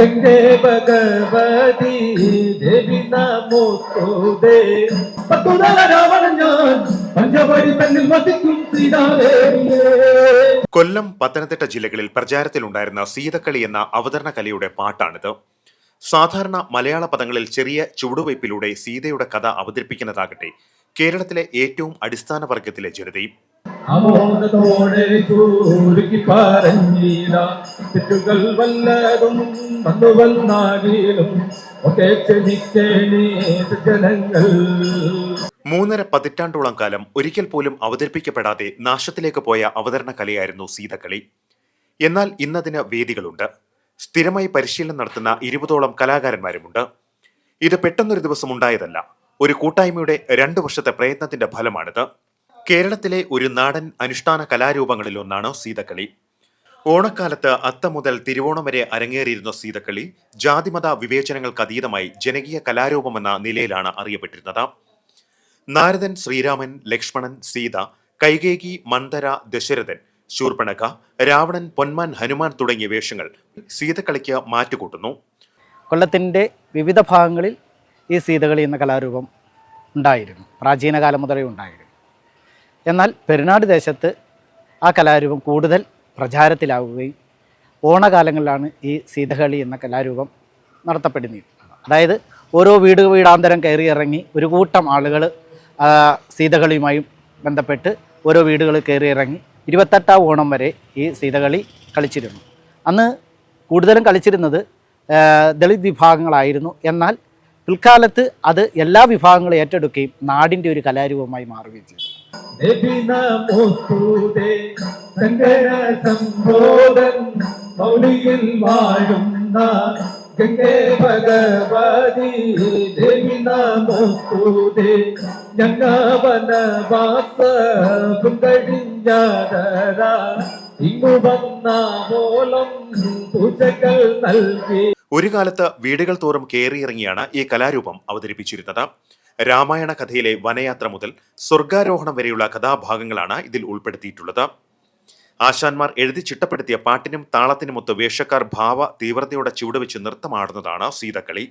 ഗംഗേ ഭഗവതി ദേവി രാവണൻ ഞാൻ പഞ്ചവടി തന്നിൽ വസിക്കും സീതാദേവിയേ കൊല്ലം പത്തനംതിട്ട ജില്ലകളിൽ പ്രചാരത്തിലുണ്ടായിരുന്ന സീതക്കളി എന്ന അവതരണ കലയുടെ പാട്ടാണിത്. സാധാരണ മലയാള പദങ്ങളിൽ ചെറിയ ചുവടുവയ്പിലൂടെ സീതയുടെ കഥ അവതരിപ്പിക്കുന്നതാകട്ടെ കേരളത്തിലെ ഏറ്റവും അടിസ്ഥാന വർഗത്തിലെ ജനതയും അമോദത്തോടെ ചൂരുക്കി പറഞ്ഞില്ല തെറ്റുകൾ വല്ലതും വന്നു വന്നാകിലും ഒക്കെ ക്ഷമിക്കേണേ ജനങ്ങൾ മൂന്നര പതിറ്റാണ്ടോളം കാലം ഒരിക്കൽ പോലും അവതരിപ്പിക്കപ്പെടാതെ നാശത്തിലേക്ക് പോയ അവതരണ കലയായിരുന്നു സീതക്കളി എന്നാൽ ഇന്നതിന് വേദികളുണ്ട്. സ്ഥിരമായി പരിശീലനം നടത്തുന്ന ഇരുപതോളം കലാകാരന്മാരുമുണ്ട്. ഇത് പെട്ടെന്നൊരു ദിവസം ഉണ്ടായതല്ല ഒരു കൂട്ടായ്മയുടെ രണ്ടു വർഷത്തെ പ്രയത്നത്തിന്റെ ഫലമാണിത്. കേരളത്തിലെ ഒരു നാടൻ അനുഷ്ഠാന കലാരൂപങ്ങളിൽ ഒന്നാണ് സീതക്കളി. ഓണക്കാലത്ത് അത്ത മുതൽ തിരുവോണം വരെ അരങ്ങേറിയിരുന്ന സീതക്കളി ജാതിമത വിവേചനങ്ങൾക്കതീതമായി ജനകീയ കലാരൂപമെന്ന നിലയിലാണ് അറിയപ്പെട്ടിരുന്നത്. നാരദൻ ശ്രീരാമൻ ലക്ഷ്മണൻ സീത കൈകേകി മന്ദര ദശരഥൻ ശൂർപ്പണക രാവണൻ പൊന്മാൻ ഹനുമാൻ തുടങ്ങിയ വേഷങ്ങൾ സീതക്കളിക്ക് മാറ്റുകൂട്ടുന്നു. കൊല്ലത്തിന്റെ വിവിധ ഭാഗങ്ങളിൽ ഈ സീതകളി എന്ന കലാരൂപം ഉണ്ടായിരുന്നു. പ്രാചീന കാലം മുതലേ ഉണ്ടായിരുന്നു. എന്നാൽ പെരുന്നാട് ദേശത്ത് ആ കലാരൂപം കൂടുതൽ പ്രചാരത്തിലാവുകയും ഓണകാലങ്ങളിലാണ് ഈ സീതകളി എന്ന കലാരൂപം നടത്തപ്പെടുന്നത്. അതായത് ഓരോ വീട് വീടാന്തരം കയറി ഇറങ്ങി ഒരു കൂട്ടം ആളുകൾ സീതകളിയുമായും ബന്ധപ്പെട്ട് ഓരോ വീടുകൾ കയറി ഇറങ്ങി ഇരുപത്തെട്ടാം ഓണം വരെ ഈ സീതകളി കളിച്ചിരുന്നു. അന്ന് കൂടുതലും കളിച്ചിരുന്നത് ദളിത് വിഭാഗങ്ങളായിരുന്നു. എന്നാൽ പിൽക്കാലത്ത് അത് എല്ലാ വിഭാഗങ്ങളും ഏറ്റെടുക്കുകയും നാടിന്റെ ഒരു കലാരൂപമായി മാറുകയും ചെയ്തു. ദേവി നമോസ്തുതേ ശങ്കര സംബോധൻ മൗലിയിൽ വാഴുന്ന ഗംഗേ ഭഗവതി ദേവി നമോസ്തുതേ ഞങ്ങവനവാസ പുങ്കടിഞ്ഞാതര ഇങ്ങു വന്ന മൂലം പൂജകൾ നൽകി. ഒരു കാലത്ത് വീടുകൾ തോറും കയറിയിറങ്ങിയാണ് ഈ കലാരൂപം അവതരിപ്പിച്ചിരുന്നത്. രാമായണ കഥയിലെ വനയാത്ര മുതൽ സ്വർഗാരോഹണം വരെയുള്ള കഥാഭാഗങ്ങളാണ് ഇതിൽ ഉൾപ്പെടുത്തിയിട്ടുള്ളത്. ആശാന്മാർ എഴുതി ചിട്ടപ്പെടുത്തിയ പാട്ടിനും താളത്തിനുമൊത്ത് വേഷക്കാർ ഭാവ തീവ്രതയോടെ ചുവടുവെച്ച് നൃത്തമാടുന്നതാണ് സീതക്കളി.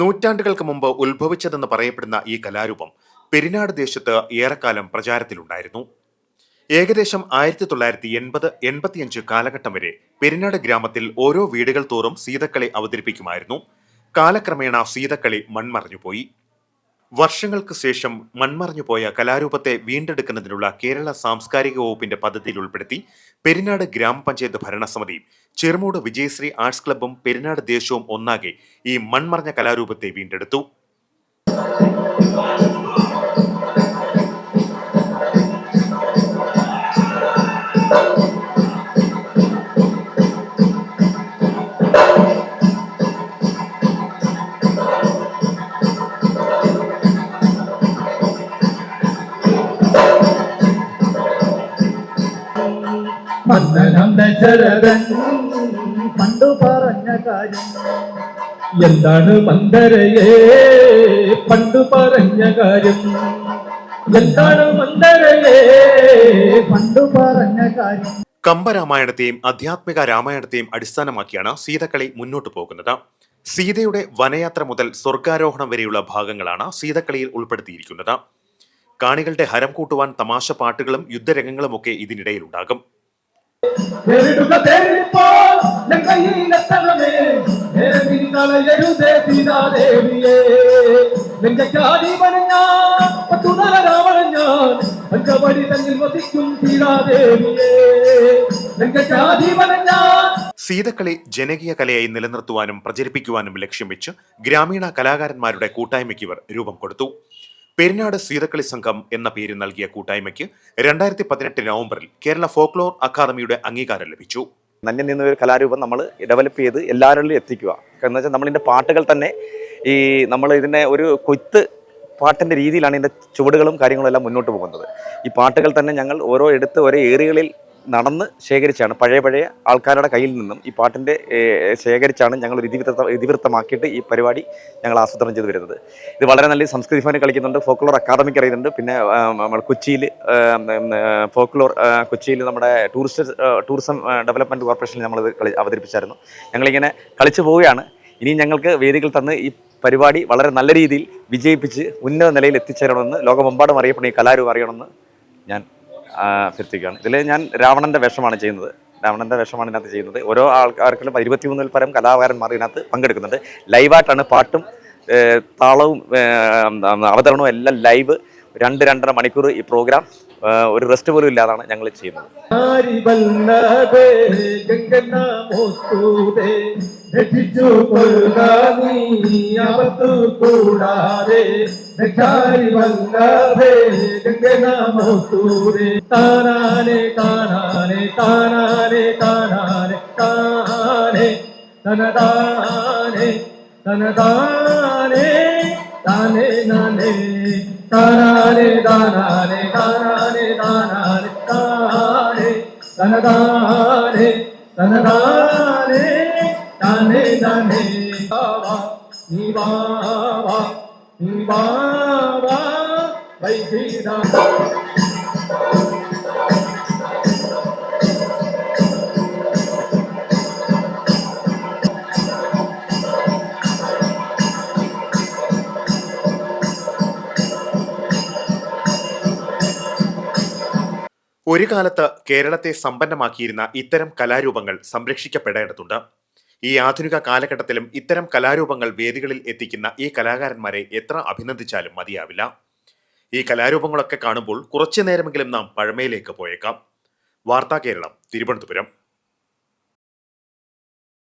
നൂറ്റാണ്ടുകൾക്ക് മുമ്പ് ഉത്ഭവിച്ചതെന്ന് പറയപ്പെടുന്ന ഈ കലാരൂപം പെരിനാട് ദേശത്ത് ഏറെക്കാലം പ്രചാരത്തിലുണ്ടായിരുന്നു. ഏകദേശം ആയിരത്തി തൊള്ളായിരത്തി എൺപത് എൺപത്തിയഞ്ച് കാലഘട്ടം വരെ പെരിനാട് ഗ്രാമത്തിൽ ഓരോ വീടുകൾ തോറും സീതക്കളി അവതരിപ്പിക്കുമായിരുന്നു. കാലക്രമേണ സീതക്കളി മൺമറഞ്ഞുപോയി. വർഷങ്ങൾക്ക് ശേഷം മൺമറഞ്ഞുപോയ കലാരൂപത്തെ വീണ്ടെടുക്കുന്നതിനുള്ള കേരള സാംസ്കാരിക വകുപ്പിന്റെ പദ്ധതിയിൽ ഉൾപ്പെടുത്തി പെരിനാട് ഗ്രാമപഞ്ചായത്ത് ഭരണസമിതിയും ചെറുമൂട് വിജയശ്രീ ആർട്സ് ക്ലബ്ബും പെരിനാട് ദേശവും ഒന്നാകെ ഈ മൺമറഞ്ഞ കലാരൂപത്തെ വീണ്ടെടുത്തു. ദശരഥൻ പണ്ടു പറഞ്ഞ കാര്യം. എന്താണ് മന്ദരയെ? പണ്ടു പറഞ്ഞ കാര്യം. എന്താണ് മന്ദരയെ? പണ്ടു പറഞ്ഞ കാര്യം. കമ്പരാമായണത്തെയും ആധ്യാത്മിക രാമായണത്തെയും അടിസ്ഥാനമാക്കിയാണ് സീതക്കളി മുന്നോട്ടു പോകുന്നത്. സീതയുടെ വനയാത്ര മുതൽ സ്വർഗാരോഹണം വരെയുള്ള ഭാഗങ്ങളാണ് സീതക്കളിയിൽ ഉൾപ്പെടുത്തിയിരിക്കുന്നത്. കാണികളുടെ ഹരം കൂട്ടുവാൻ തമാശ പാട്ടുകളും യുദ്ധരംഗങ്ങളുമൊക്കെ ഇതിനിടയിലുണ്ടാകും. പഞ്ചവടി സീതക്കളി ജനകീയ കലയായി നിലനിർത്തുവാനും പ്രചരിപ്പിക്കുവാനും ലക്ഷ്യം വെച്ച് ഗ്രാമീണ കലാകാരന്മാരുടെ കൂട്ടായ്മയ്ക്ക് ഇവർ രൂപം കൊടുത്തു. പെരിനാട് സീതക്കളി സംഘം എന്ന പേര് നൽകിയ കൂട്ടായ്മയ്ക്ക് രണ്ടായിരത്തി പതിനെട്ട് നവംബറിൽ കേരള ഫോക്ലോർ അക്കാദമിയുടെ അംഗീകാരം ലഭിച്ചു. നന്യം നിന്ന ഒരു കലാരൂപം നമ്മൾ ഡെവലപ്പ് ചെയ്ത് എല്ലാവരിലും എത്തിക്കുക. എന്ന് വെച്ചാൽ നമ്മളിതിന്റെ പാട്ടുകൾ തന്നെ ഈ നമ്മൾ ഇതിനെ ഒരു കൊയ്ത്ത് പാട്ടിന്റെ രീതിയിലാണ് ഇതിന്റെ ചുവടുകളും കാര്യങ്ങളും എല്ലാം മുന്നോട്ട് പോകുന്നത്. ഈ പാട്ടുകൾ തന്നെ ഞങ്ങൾ ഓരോ എടുത്ത് ഓരോ ഏരിയകളിൽ നടന്ന് ശേഖരിച്ചാണ് പഴയ പഴയ ആൾക്കാരുടെ കയ്യിൽ നിന്നും ഈ പാട്ടിന്റെ ശേഖരിച്ചാണ് ഞങ്ങൾ ഒരു ഇതിവൃത്ത ഇതിവൃത്തമാക്കിയിട്ട് ഈ പരിപാടി ഞങ്ങൾ ആസൂത്രണം ചെയ്ത് വരുന്നത്. ഇത് വളരെ നല്ല സംസ്കൃതി ഭവനിൽ കളിക്കുന്നുണ്ട് ഫോക്ലോർ അക്കാദമിക്ക് അറിയുന്നുണ്ട് പിന്നെ നമ്മൾ കൊച്ചിയിൽ ഫോക്ലോർ കൊച്ചിയിൽ നമ്മുടെ ടൂറിസ്റ്റ് ടൂറിസം ഡെവലപ്മെന്റ് കോർപ്പറേഷനിൽ നമ്മളിത് കളി അവതരിപ്പിച്ചായിരുന്നു. ഞങ്ങളിങ്ങനെ കളിച്ചു പോവുകയാണ്. ഇനി ഞങ്ങൾക്ക് വേദികൾ തന്ന് ഈ പരിപാടി വളരെ നല്ല രീതിയിൽ വിജയിപ്പിച്ച് ഉന്നത നിലയിൽ എത്തിച്ചേരണമെന്ന് ലോകമെമ്പാടും അറിയപ്പെടുന്ന ഈ കലാരൂപം അറിയണമെന്ന് ഞാൻ അഭ്യർത്ഥിക്കുകയാണ് ഇതിൽ ഞാൻ രാവണന്റെ വേഷമാണ് ചെയ്യുന്നത്. രാവണന്റെ വേഷമാണ് ഇതിനകത്ത് ചെയ്യുന്നത്. ഓരോ ആൾക്കാർക്കും ഇരുപത്തിമൂന്നിൽ പരം കലാകാരന്മാർ ഇതിനകത്ത് പങ്കെടുക്കുന്നുണ്ട്. ലൈവായിട്ടാണ് പാട്ടും താളവും അവതരണവും എല്ലാം ലൈവ്. രണ്ട് രണ്ടര മണിക്കൂർ ഈ പ്രോഗ്രാം ഒരു റെസ്റ്റ് പോലും ഇല്ലാതാണ് ഞങ്ങൾ ചെയ്യുന്നത്. കൊള്ളുക വല്ലഭേ അവത്തു കൂടാതെ രക്ഷാരിവല്ലഭേ ഗംഗന മോസ്തുതേ താനാനെ താനാനെ താനാനെ താനാനെ താനെ തനതാനെ തനതാനെ താനെ നാനെ താനാനെ താനാനെ താനാനെ താനാനെ താനെ തനതാനെ തനതാനെ താനെ താനെ നീ ബാവാ ഒരു കാലത്ത് കേരളത്തെ സമ്പന്നമാക്കിയിരുന്ന ഇത്തരം കലാരൂപങ്ങൾ സംരക്ഷിക്കപ്പെടേണ്ടതുണ്ട്. ഈ ആധുനിക കാലഘട്ടത്തിലും ഇത്തരം കലാരൂപങ്ങൾ വേദികളിൽ എത്തിക്കുന്ന ഈ കലാകാരന്മാരെ എത്ര അഭിനന്ദിച്ചാലും മതിയാവില്ല. ഈ കലാരൂപങ്ങളൊക്കെ കാണുമ്പോൾ കുറച്ചു നേരമെങ്കിലും നാം പഴമയിലേക്ക് പോയേക്കാം. വാർത്താ കേരളം തിരുവനന്തപുരം.